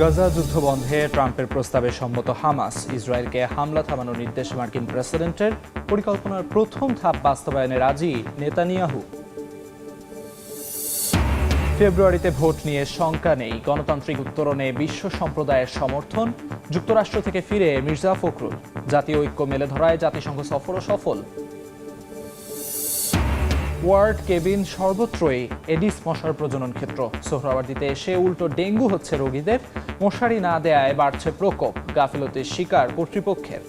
গাজা যুদ্ধ বন্ধে ট্রাম্পের প্রস্তাবে সম্মত হামাস। ইসরায়েলকে হামলা থামানোর নির্দেশ মার্কিন প্রেসিডেন্টের। পরিকল্পনার প্রথম ধাপ বাস্তবায়নে রাজি নেতানিয়াহু। ফেব্রুয়ারিতে ভোট নিয়ে শঙ্কা নেই। গণতান্ত্রিক উত্তরণে বিশ্ব সম্প্রদায়ের সমর্থন। যুক্তরাষ্ট্র থেকে ফিরে মির্জা ফখরুল। জাতীয় ঐক্য মেলে ধরায় জাতিসংঘ সফরও সফল। ওয়ার্ড কেবিন সর্বত্রই এডিস মশার প্রজনন ক্ষেত্র। সোহরাওয়ার্দিতে এসে উল্টো ডেঙ্গু হচ্ছে রোগীদের। মশারি না দেয়ায় বাড়ছে প্রকোপ, গাফিলতির শিকার কর্তৃপক্ষের।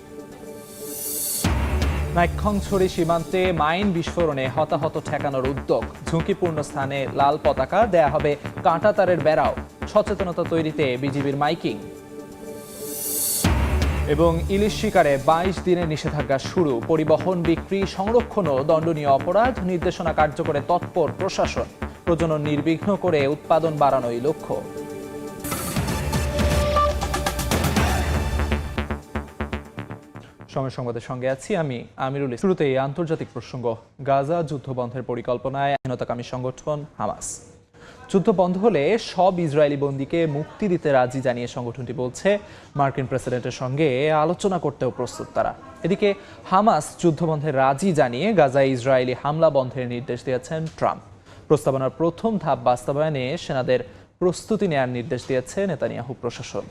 নাইক্ষংছড়ি সীমান্তে মাইন বিস্ফোরণে হতাহত ঠেকানোর উদ্যোগ। ঝুঁকিপূর্ণ স্থানে লাল পতাকা দেয়া হবে কাঁটাতারের বেড়াও। সচেতনতা তৈরিতে বিজিবির মাইকিং। এবং ইলিশ শিকারে বাইশ দিনের নিষেধাজ্ঞা শুরু। পরিবহন, বিক্রি, সংরক্ষণ ও দণ্ডনীয় অপরাধ নির্দেশনা কার্যকরে তৎপর প্রশাসন। প্রজনন নির্বিঘ্ন করে উৎপাদন বাড়ানোই লক্ষ্য। সময় সংবাদের সঙ্গে আছি আমি আমিরুল। শুরুতেই আন্তর্জাতিক প্রসঙ্গ। গাজা যুদ্ধ বন্ধের পরিকল্পনায় আইনতাকামী সংগঠন হামাস। যুদ্ধ বন্ধ হলে সব ইসরায়েলি বন্দীকে মুক্তি দিতে রাজি জানিয়ে সংগঠনটি বলছে। মার্কিন প্রেসিডেন্টের সঙ্গে আলোচনা করতেও প্রস্তুত তারা। এদিকে হামাস যুদ্ধ যুদ্ধবন্ধে রাজি জানিয়ে গাজায় ইসরায়েলি হামলা বন্ধের নির্দেশ দিয়েছেন ট্রাম্প। প্রস্তাবনার প্রথম ধাপ বাস্তবায়নে সেনাদের প্রস্তুতি নেয়ার নির্দেশ দিয়েছে নেতানিয়াহু প্রশাসন।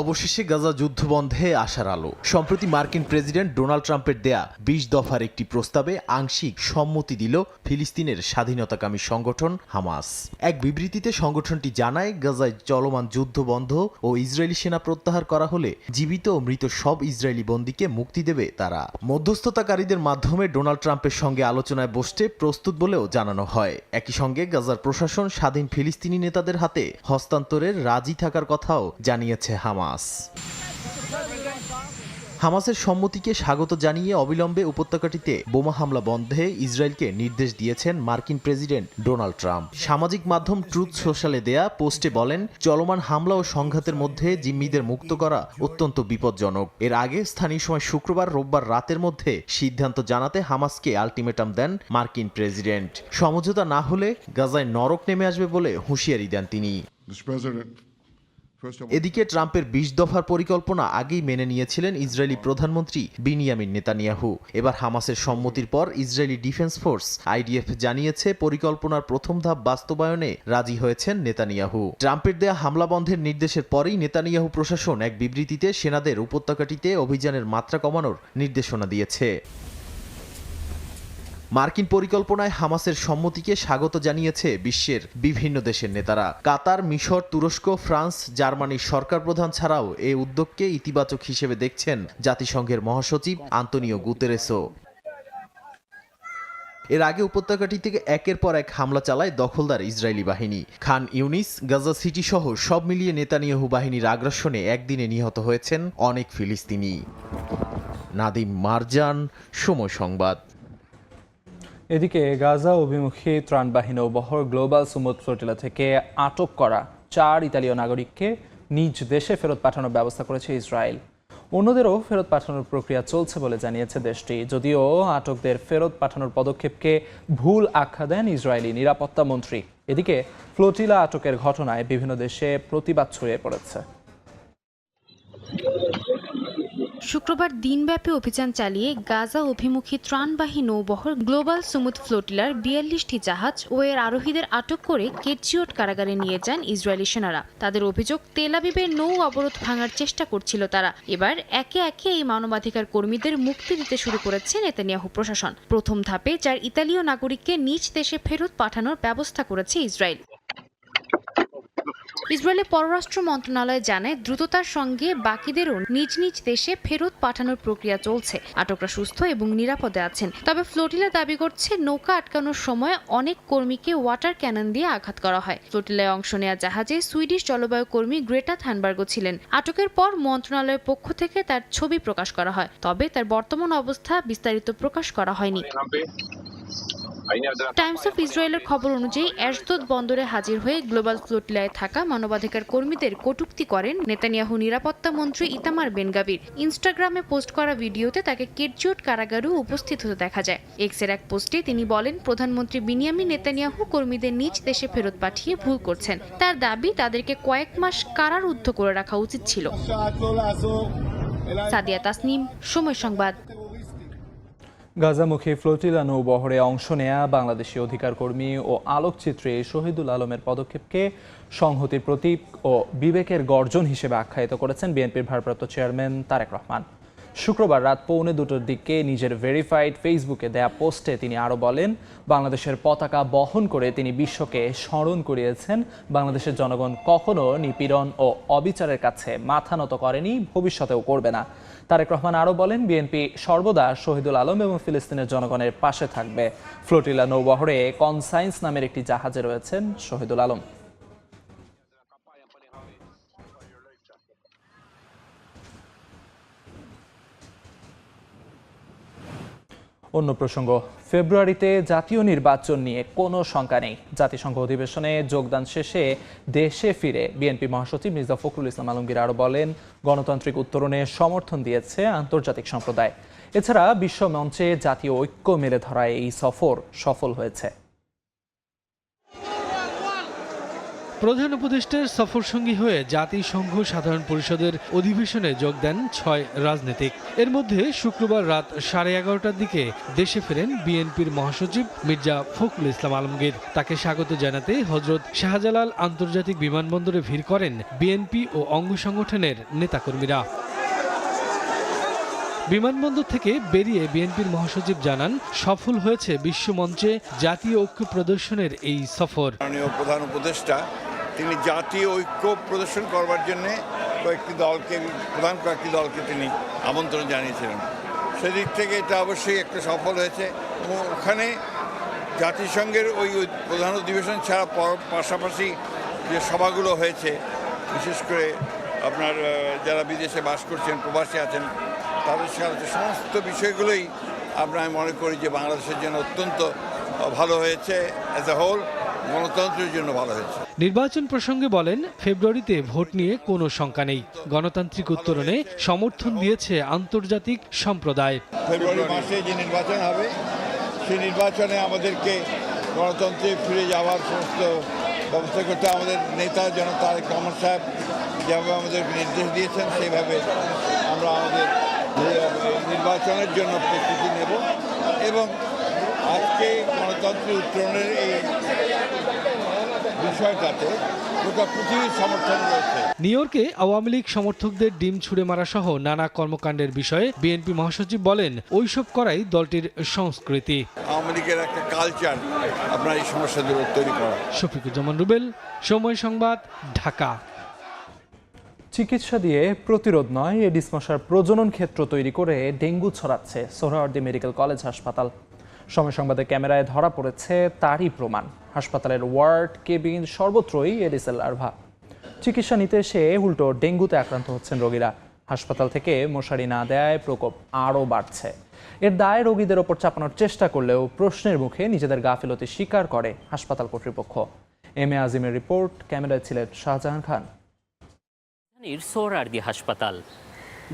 অবশেষে গাজা যুদ্ধবন্ধে আসার আলো। সম্প্রতি মার্কিন প্রেসিডেন্ট ডোনাল্ড ট্রাম্পের দেয়া বিশ দফার একটি প্রস্তাবে আংশিক সম্মতি দিল ফিলিস্তিনের স্বাধীনতাকামী সংগঠন হামাস। এক বিবৃতিতে সংগঠনটি জানায়, গাজায় চলমান যুদ্ধ বন্ধ ও ইসরায়েলি সেনা প্রত্যাহার করা হলে জীবিত ও মৃত সব ইসরায়েলি বন্দীকে মুক্তি দেবে তারা। মধ্যস্থতাকারীদের মাধ্যমে ডোনাল্ড ট্রাম্পের সঙ্গে আলোচনায় বসতে প্রস্তুত বলেও জানানো হয়। একই সঙ্গে গাজার প্রশাসন স্বাধীন ফিলিস্তিনি নেতাদের হাতে হস্তান্তরের রাজি থাকার কথাও জানিয়েছে হামাস। হামাসের সম্মতিকে স্বাগত জানিয়ে অবিলম্বে উপত্যকাটিতে বোমা হামলা বন্ধে ইসরায়েলকে নির্দেশ দিয়েছেন মার্কিন প্রেসিডেন্ট ডোনাল্ড ট্রাম্প। সামাজিক মাধ্যম ট্রুথ সোশ্যালে দেয়া পোস্টে বলেন, চলমান হামলা ও সংঘাতের মধ্যে জিম্মিদের মুক্ত করা অত্যন্ত বিপজ্জনক। এর আগে স্থানীয় সময় শুক্রবার, রোববার রাতের মধ্যে সিদ্ধান্ত জানাতে হামাসকে আলটিমেটাম দেন মার্কিন প্রেসিডেন্ট। সমঝোতা না হলে গাজায় নরক নেমে আসবে বলে হুঁশিয়ারি দেন তিনি। এদিকে ট্রাম্পের বিশ দফার পরিকল্পনা আগেই মেনে নিয়েছিলেন ইসরায়েলি প্রধানমন্ত্রী বিনিয়ামিন নেতানিয়াহু। এবার হামাসের সম্মতির পর ইসরায়েলি ডিফেন্স ফোর্স, আইডিএফ, জানিয়েছে পরিকল্পনার প্রথম ধাপ বাস্তবায়নে রাজি হয়েছেন নেতানিয়াহু। ট্রাম্পের দেয়া হামলা বন্ধের নির্দেশের পরেই নেতানিয়াহু প্রশাসন এক বিবৃতিতে সেনাদের উপত্যকাটিতে অভিযানের মাত্রা কমানোর নির্দেশনা দিয়েছে। মার্কিন পরিকল্পনায় হামাসের সম্মতিকে স্বাগত জানিয়েছে বিশ্বের বিভিন্ন দেশের নেতারা। কাতার, মিশর, তুরস্ক, ফ্রান্স, জার্মানির সরকার প্রধান ছাড়াও এ উদ্যোগকে ইতিবাচক হিসেবে দেখছেন জাতিসংঘের মহাসচিব আন্তনিও গুতেরেসো এর আগে উপত্যকাটি থেকে একের পর এক হামলা চালায় দখলদার ইসরায়েলি বাহিনী। খান ইউনিস, গাজা সিটি সহ সব মিলিয়ে নেতানিয়াহু বাহিনীর আগ্রাসনে একদিনে নিহত হয়েছেন অনেক ফিলিস্তিনি। নাদিম মারজান, সময় সংবাদ। এদিকে গাজা অভিমুখী ত্রাণবাহী নৌবহর গ্লোবাল সুমুদ ফ্লোটিলা থেকে আটক করা চার ইতালীয় নাগরিককে নিজ দেশে ফেরত পাঠানোর ব্যবস্থা করেছে ইসরায়েল। অন্যদেরও ফেরত পাঠানোর প্রক্রিয়া চলছে বলে জানিয়েছে দেশটি। যদিও আটকদের ফেরত পাঠানোর পদক্ষেপকে ভুল আখ্যা দেন ইসরায়েলি নিরাপত্তা মন্ত্রী। এদিকে ফ্লোটিলা আটকের ঘটনায় বিভিন্ন দেশে প্রতিবাদ ছড়িয়ে পড়েছে। শুক্রবার দিনব্যাপী অভিযান চালিয়ে গাজা অভিমুখী ত্রাণবাহী নৌবহর গ্লোবাল সুমুদ ফ্লোটিলার বিয়াল্লিশটি জাহাজ ও এর আরোহীদের আটক করে কেটচিওট কারাগারে নিয়ে যান ইসরায়েলি সেনারা। তাদের অভিযোগ তেলাবিবের নৌ অবরোধ ভাঙার চেষ্টা করছিল তারা। এবার একে একে এই মানবাধিকার কর্মীদের মুক্তি দিতে শুরু করেছে নেতানিয়াহু প্রশাসন। প্রথম ধাপে চার ইতালীয় নাগরিককে নিজ দেশে ফেরত পাঠানোর ব্যবস্থা করেছে ইসরায়েল। ইসরায়েলের পররাষ্ট্র মন্ত্রণালয় জানায়, দ্রুততার সঙ্গে বাকিদেরও নিজ নিজ দেশে ফেরত পাঠানোর প্রক্রিয়া চলছে। আটকরা সুস্থ এবং নিরাপদে আছেন। তবে ফ্লোটিলা দাবি করছে, নৌকা আটকানোর সময় অনেক কর্মীকে ওয়াটার ক্যানন দিয়ে আঘাত করা হয়। ফ্লোটিলায় অংশ নেওয়া জাহাজে সুইডিশ জলবায়ু কর্মী গ্রেটা থানবার্গও ছিলেন। আটকের পর মন্ত্রণালয়ের পক্ষ থেকে তার ছবি প্রকাশ করা হয়। তবে তার বর্তমান অবস্থা বিস্তারিত প্রকাশ করা হয়নি। টাইমস অফ ইসরায়েলের খবর অনুযায়ী অ্যাশদোদ বন্দরে হাজির হয়ে গ্লোবাল ফ্লোটিলায় থাকা মানবাধিকার কর্মীদের কটূক্তি করেন নেতানিয়াহু নিরাপত্তা মন্ত্রী ইতামার বেনগাবির। ইনস্টাগ্রামে পোস্ট করা ভিডিওতে তাকে কেটজিওট কারাগারেও উপস্থিত হতে দেখা যায়। এক্সের এক পোস্টে তিনি বলেন, প্রধানমন্ত্রী বিনিয়ামিন নেতানিয়াহু কর্মীদের নিজ দেশে ফেরত পাঠিয়ে ভুল করছেন। তার দাবি, তাদেরকে কয়েক মাস কারারুদ্ধ করে রাখা উচিত ছিল। সাদিয়া তাসনিম, সময় সংবাদ। গাজামুখী ফ্লোটিলা নৌবহরে অংশ নেয়া বাংলাদেশি অধিকার কর্মী ও আলোকচিত্রে শহীদুল আলমের পদক্ষেপকে সংহতির প্রতীক ও বিবেকের গর্জন হিসেবে আখ্যায়িত করেছেন বিএনপির ভারপ্রাপ্ত চেয়ারম্যান তারেক রহমান। শুক্রবার রাত পৌনে দুটোর দিকে নিজের ভেরিফাইড ফেসবুকে দেয়া পোস্টে তিনি আরও বলেন, বাংলাদেশের পতাকা বহন করে তিনি বিশ্বকে স্মরণ করিয়েছেন। বাংলাদেশের জনগণ কখনো নিপীড়ন ও অবিচারের কাছে মাথা নত করেনি, ভবিষ্যতেও করবে না। তারেক রহমান আরও বলেন, বিএনপি সর্বদা শহীদুল আলম এবং ফিলিস্তিনের জনগণের পাশে থাকবে। ফ্লোটিলা নৌবহরে কনসাইন্স নামের একটি জাহাজে রয়েছেন শহীদুল আলম। অন্য প্রসঙ্গ, ফেব্রুয়ারিতে জাতীয় নির্বাচন নিয়ে কোনো শঙ্কা নেই। জাতিসংঘ অধিবেশনে যোগদান শেষে দেশে ফিরে বিএনপি মহাসচিব মির্জা ফখরুল ইসলাম আলমগীর আরও বলেন, গণতান্ত্রিক উত্তরণে সমর্থন দিয়েছে আন্তর্জাতিক সম্প্রদায়। এছাড়া বিশ্ব মঞ্চে জাতীয় ঐক্য মেলে ধরায় এই সফর সফল হয়েছে। প্রধান উপদেষ্টার সফরসঙ্গী হয়ে জাতিসংঘ সাধারণ পরিষদের অধিবেশনে যোগ দেন ছয় রাজনীতিক। এর মধ্যে শুক্রবার রাত সাড়ে এগারোটার দিকে দেশে ফেরেন বিএনপির মহাসচিব মির্জা ফখরুল ইসলাম আলমগীর। তাকে স্বাগত জানাতে হজরত শাহজালাল আন্তর্জাতিক বিমানবন্দরে ভিড় করেন বিএনপি ও অঙ্গ সংগঠনের নেতাকর্মীরা। বিমানবন্দর থেকে বেরিয়ে বিএনপির মহাসচিব জানান, সফল হয়েছে বিশ্বমঞ্চে জাতীয় ঐক্য প্রদর্শনের এই সফর। প্রধান উপদেষ্টা তিনি জাতীয় ঐক্য প্রদর্শন করবার জন্য কয়েকটি দলকে, প্রধান কয়েকটি দলকে তিনি আমন্ত্রণ জানিয়েছিলেন। সেদিক থেকে এটা অবশ্যই একটা সফল হয়েছে এবং ওখানে জাতিসংঘের ওই প্রধান অধিবেশন ছাড়া পাশাপাশি যে সভাগুলো হয়েছে, বিশেষ করে আপনার যারা বিদেশে বাস করছেন, প্রবাসী আছেন, তাদের সাথে সমস্ত বিষয়গুলোই আমরা আমি মনে করি যে বাংলাদেশের জন্য অত্যন্ত ভালো হয়েছে অ্যাজ এ হোল গণতন্ত্রের জন্য ভালো হয়েছে। নির্বাচন প্রসঙ্গে বলেন, ফেব্রুয়ারিতে ভোট নিয়ে কোনো শঙ্কা নেই। গণতান্ত্রিক উত্তরণে সমর্থন দিয়েছে আন্তর্জাতিক সম্প্রদায়। ফেব্রুয়ারি মাসে যে নির্বাচন হবে, সেই নির্বাচনে আমাদেরকে গণতন্ত্রে ফিরে যাওয়ার সমস্ত ব্যবস্থা করতে আমাদের নেতা তারেক রহমান সাহেব যেভাবে আমাদের নির্দেশ দিয়েছেন, সেইভাবে আমরা আমাদের নির্বাচনের জন্য প্রস্তুতি নেব। এবং আজকে গণতন্ত্রের উত্তরণের এই বিষয়টাতে গোটা পৃথিবীর সমর্থন রয়েছে। নিউ ইয়র্কে আওয়ামী লীগ সমর্থকদের ডিম ছুড়ে মারা সহ নানা কর্মকাণ্ডের বিষয়ে বিএনপি মহাসচিব বলেন ওইসব করাই দলটির সংস্কৃতি। আওয়ামী লীগের একটা কালচার আপনার এই সমস্যাগুলো তৈরি করা। শফিকুজ্জামান রুবেল সময় সংবাদ ঢাকা। চিকিৎসা দিয়ে প্রতিরোধ নয় এডিস মশার প্রজনন ক্ষেত্র তৈরি করে ডেঙ্গু ছড়াচ্ছে সোহরাওয়ার্দী মেডিকেল কলেজ হাসপাতাল। সময় সংবাদে ক্যামেরায় ধরা পড়েছে তারই প্রমাণ। হাসপাতালের ওয়ার্ড কেবিন সর্বত্রই এডিসের লার্ভা চিকিৎসা নিতে এসে উল্টো ডেঙ্গুতে আক্রান্ত হচ্ছেন রোগীরা। হাসপাতাল থেকে মশারি না দেয় প্রকোপ আরও বাড়ছে। এর দায় রোগীদের ওপর চাপানোর চেষ্টা করলেও প্রশ্নের মুখে নিজেদের গাফিলতি স্বীকার করে হাসপাতাল কর্তৃপক্ষ। এম এ আজিমের রিপোর্ট, ক্যামেরায় ছিলেন শাহজাহান খান। সোহরার্দি হাসপাতাল।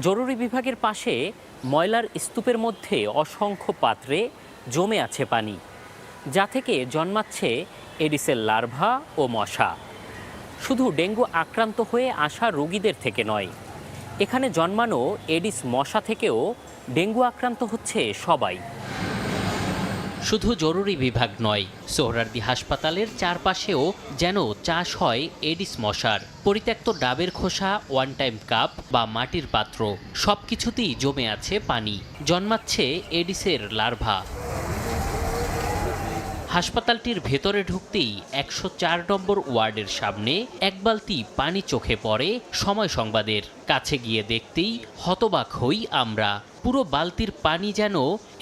জরুরি বিভাগের পাশে ময়লার স্তূপের মধ্যে অসংখ্য পাত্রে জমে আছে পানি। যা থেকে জন্মাচ্ছে এডিসের লার্ভা ও মশা। শুধু ডেঙ্গু আক্রান্ত হয়ে আসা রোগীদের থেকে নয়, এখানে জন্মানো এডিস মশা থেকেও ডেঙ্গু আক্রান্ত হচ্ছে সবাই। শুধু জরুরি বিভাগ নয়, সোহরার্দি হাসপাতালের চারপাশেও যেন চাষ হয় এডিস মশার। পরিত্যক্ত ডাবের খোসা ওয়ান টাইম কাপ বা মাটির পাত্র সব কিছুতেই জমে আছে পানি। জন্মাচ্ছে এডিসের লার্ভা। হাসপাতালটির ভেতরে ঢুকতেই একশো চার নম্বর ওয়ার্ডের সামনে এক বালতি পানি চোখে পড়ে সময় সংবাদের। কাছে গিয়ে দেখতেই হতবাক হই আমরা। পুরো বালতির পানি যেন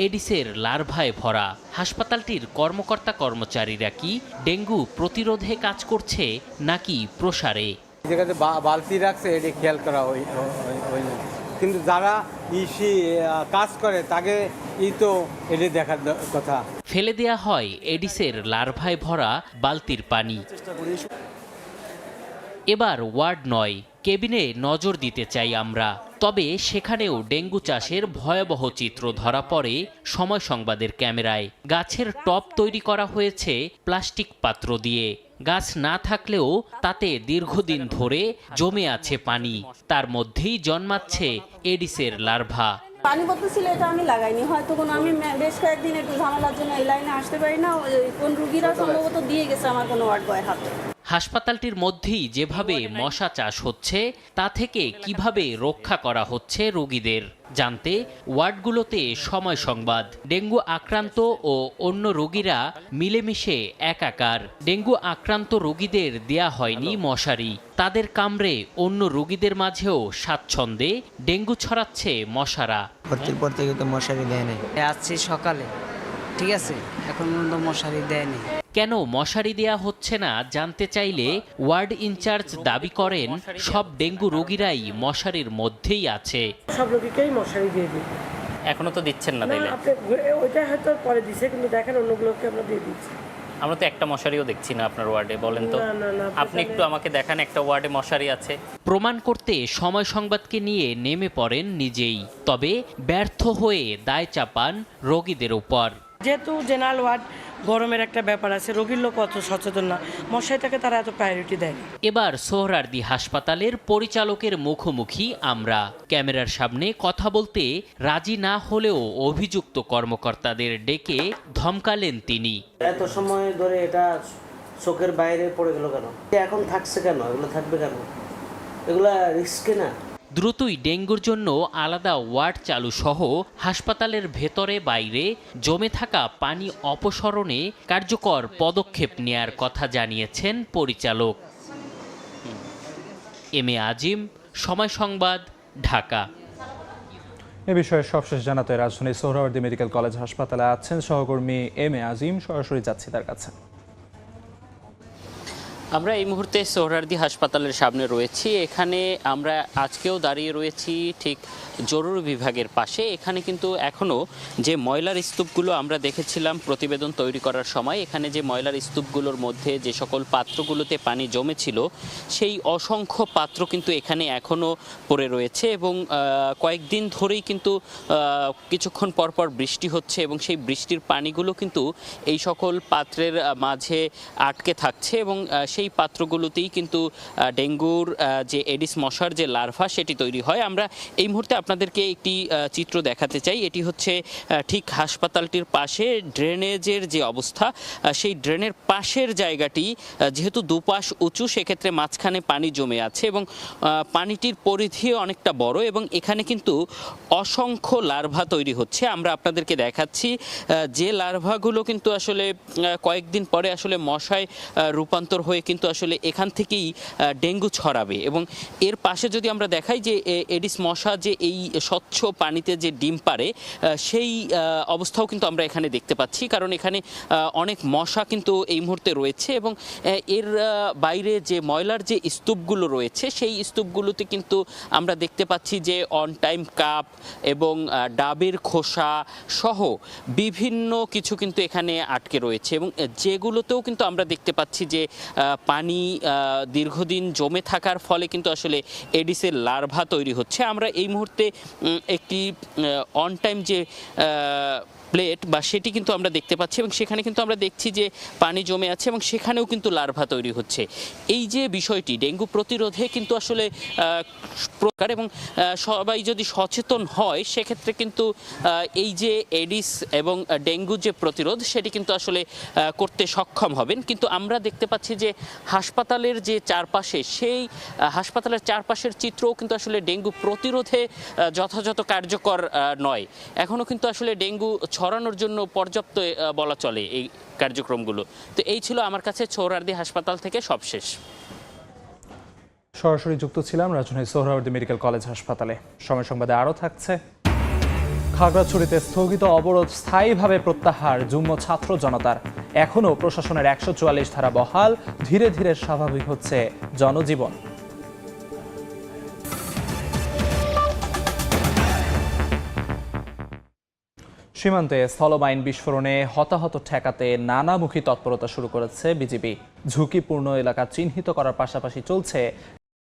এডিসের লার্ভায় ভরা। হাসপাতালটির কর্মকর্তা কর্মচারীরা কি ডেঙ্গু প্রতিরোধে কাজ করছে নাকি প্রসারে? বালতি রাখছে, এটি খেয়াল করা কিন্তু যারা ইসি কাজ করে, তাকে ই তো এটি দেখার কথা। ফেলে দেয়া হয় এডিসের লার্ভায় ভরা বালতির পানি। এবার ওয়ার্ড নয়, কেবিনে নজর দিতে চাই আমরা। তবে সেখানেও ডেঙ্গু চাষের ভয়াবহ চিত্র ধরা পড়ে সময় সংবাদের ক্যামেরায়। গাছের টব তৈরি করা হয়েছে প্লাস্টিক পাত্র দিয়ে। গাছ না থাকলেও তাতে দীর্ঘদিন ধরে জমে আছে পানি। তার মধ্যেই জন্মাচ্ছে এডিসের লার্ভা। পানি বোতল ছিল, এটা আমি লাগাইনি। হয়তো কোনো আমি বেশ কয়েকদিন একটু ঝামেলার জন্য এই লাইনে আসতে পারি না কোন রুগীরা সম্ভবত দিয়ে গেছে আমার কোনো ওয়ার্ড বয়ের হাতে। হাসপাতালটির মধ্যেই যেভাবে মশা চাষ হচ্ছে তা থেকে কীভাবে রক্ষা করা হচ্ছে রোগীদের জানতে ওয়ার্ডগুলোতে সময় সংবাদ। ডেঙ্গু আক্রান্ত ও অন্য রোগীরা মিলেমিশে একাকার। ডেঙ্গু আক্রান্ত রোগীদের দেয়া হয়নি মশারি। তাদের কামড়ে অন্য রোগীদের মাঝেও স্বাচ্ছন্দ্যে ডেঙ্গু ছড়াচ্ছে মশারা। ভর্তির পর থেকে তো মশারি দেয় নাই। আসছি সকালে ঠিক আছে? এখন মশারি দেয়নি কেন মশারি দেয়া হচ্ছে না জানতে চাইলে ওয়ার্ড ইনচার্জ দাবি করেন সব ডেঙ্গু রোগীরাই মশারির মধ্যেই আছে। সব রোগীকেই মশারি দিয়ে দিই। এখনও তো দিচ্ছেন না না আপনি ওইটা হয়তো পরে দিছে কিন্তু দেখেন অন্যগুলোকে আমরা দিয়ে দিচ্ছি। আমরা তো একটা মশারিও দেখছি না আপনার ওয়ার্ডে বলেন তো। আপনি একটু আমাকে দেখান একটা ওয়ার্ডে মশারি আছে। প্রমাণ করতে সময় সংবাদকে নিয়ে নেমে পড়েন নিজেই তবে ব্যর্থ হয়ে দায় চাপান রোগীদের উপর। যেহেতু জেনারেল ওয়ার্ড গরমের একটা ব্যাপার আছে রোগীর লোক অত সচেতন না। মশারিটাকে তারা এত প্রায়োরিটি দেয় এবার সোহরার্দি হাসপাতালের পরিচালকের মুখোমুখি আমরা। ক্যামেরার সামনে কথা বলতে রাজি না হলেও অভিযুক্ত কর্মকর্তাদের ডেকে ধমকালেন তিনি। এত সময় ধরে এটা চোখের বাইরে পড়ে গেল কেন? এখন থাকছে কেন? এগুলো থাকবে কেন? এগুলা রিস্কে না? দ্রুতই ডেঙ্গুর জন্য আলাদা ওয়ার্ড চালু সহ হাসপাতালের ভেতরে বাইরে জমে থাকা পানি অপসরণে কার্যকর পদক্ষেপ নেয়ার কথা জানিয়েছেন পরিচালক। এম এ আজিম, সময় সংবাদ, ঢাকা। এ বিষয়ে সবশেষ জানাতে রাজধানীর সোহরাওয়ার্দী মেডিকেল কলেজ হাসপাতালে আছেন সহকর্মী এম এ আজিম, সরাসরি যাচ্ছি তার কাছে। আমরা এই মুহূর্তে সোহরার্দি হাসপাতালের সামনে রয়েছি। এখানে আমরা আজকেও দাঁড়িয়ে রয়েছি ঠিক জরুরি বিভাগের পাশে। এখানে কিন্তু এখনও যে ময়লার স্তূপগুলো আমরা দেখেছিলাম প্রতিবেদন তৈরি করার সময়, এখানে যে ময়লার স্তূপগুলোর মধ্যে যে সকল পাত্রগুলোতে পানি জমেছিল, সেই অসংখ্য পাত্র কিন্তু এখানে এখনও পড়ে রয়েছে এবং কয়েকদিন ধরেই কিন্তু কিছুক্ষণ পর পর বৃষ্টি হচ্ছে এবং সেই বৃষ্টির পানিগুলো কিন্তু এই সকল পাত্রের মাঝে আটকে থাকছে এবং সেই পাত্রগুলোতেই কিন্তু ডেঙ্গুর যে এডিস মশার যে লার্ভা সেটি তৈরি হয়। আমরা এই মুহূর্তে আপনাদেরকে একটি চিত্র দেখাতে চাই। এটি হচ্ছে ঠিক হাসপাতালটির পাশে ড্রেনেজের যে অবস্থা সেই ড্রেনের পাশের জায়গাটি যেহেতু দুপাশ উঁচু, সেক্ষেত্রে মাঝখানে পানি জমে আছে এবং পানিটির পরিধি অনেকটা বড় এবং এখানে কিন্তু অসংখ্য লার্ভা তৈরি হচ্ছে। আমরা আপনাদেরকে দেখাচ্ছি যে লার্ভাগুলো কিন্তু আসলে কয়েকদিন পরে আসলে মশায় রূপান্তর হয়ে কিন্তু আসলে এখান থেকেই ডেঙ্গু ছড়াবে। এবং এর পাশে যদি আমরা দেখাই যে এডিস মশা যে এই স্বচ্ছ পানিতে যে ডিম পারে সেই অবস্থাও কিন্তু আমরা এখানে দেখতে পাচ্ছি। কারণ এখানে অনেক মশা কিন্তু এই মুহূর্তে রয়েছে এবং এর বাইরে যে ময়লার যে স্তূপগুলো রয়েছে, সেই স্তূপগুলোতে কিন্তু আমরা দেখতে পাচ্ছি যে অন টাইম কাপ এবং ডাবের খোসা সহ বিভিন্ন কিছু কিন্তু এখানে আটকে রয়েছে। এবং যেগুলোতেও কিন্তু আমরা দেখতে পাচ্ছি যে পানি দীর্ঘদিন জমে থাকার ফলে কিন্তু আসলে এডিসের লার্ভা তৈরি হচ্ছে। আমরা এই মুহূর্তে একটি অন টাইম যে প্লেট বা সেটি কিন্তু আমরা দেখতে পাচ্ছি এবং সেখানে কিন্তু আমরা দেখছি যে পানি জমে আছে এবং সেখানেও কিন্তু লার্ভা তৈরি হচ্ছে। এই যে বিষয়টি, ডেঙ্গু প্রতিরোধে কিন্তু আসলে প্রকার এবং সবাই যদি সচেতন হয়, সেক্ষেত্রে কিন্তু এই যে এডিস এবং ডেঙ্গু যে প্রতিরোধ, সেটি কিন্তু আসলে করতে সক্ষম হবেন। কিন্তু আমরা দেখতে পাচ্ছি যে হাসপাতালের যে চারপাশে, সেই হাসপাতালের চারপাশের চিত্রও কিন্তু আসলে ডেঙ্গু প্রতিরোধে যথাযথ কার্যকর নয়। এখনও কিন্তু আসলে ডেঙ্গু ছড়ানোর জন্য পর্যাপ্ত বলা চলে এই কার্যক্রমগুলো। তো এই ছিল আমার কাছে ছৌরার্দি হাসপাতাল থেকে সবশেষ। সরাসরি যুক্ত ছিলাম রাজধানীর সোহরাওয়ার্দী মেডিকেল কলেজ হাসপাতালে। সময় সংবাদে আরও থাকছে। খাগড়াছড়িতে স্থগিত অবরোধ স্থায়ীভাবে প্রত্যাহার, যুগ্ম ছাত্র জনতার। এখনও প্রশাসনের একশো চুয়াল্লিশ ধারা বহাল, ধীরে ধীরে স্বাভাবিক হচ্ছে জনজীবন। সীমান্তে স্থলবাহিন বিস্ফোরণে হতাহত ঠেকাতে নানামুখী তৎপরতা শুরু করেছে বিজিবি। ঝুঁকিপূর্ণ এলাকা চিহ্নিত করার পাশাপাশি চলছে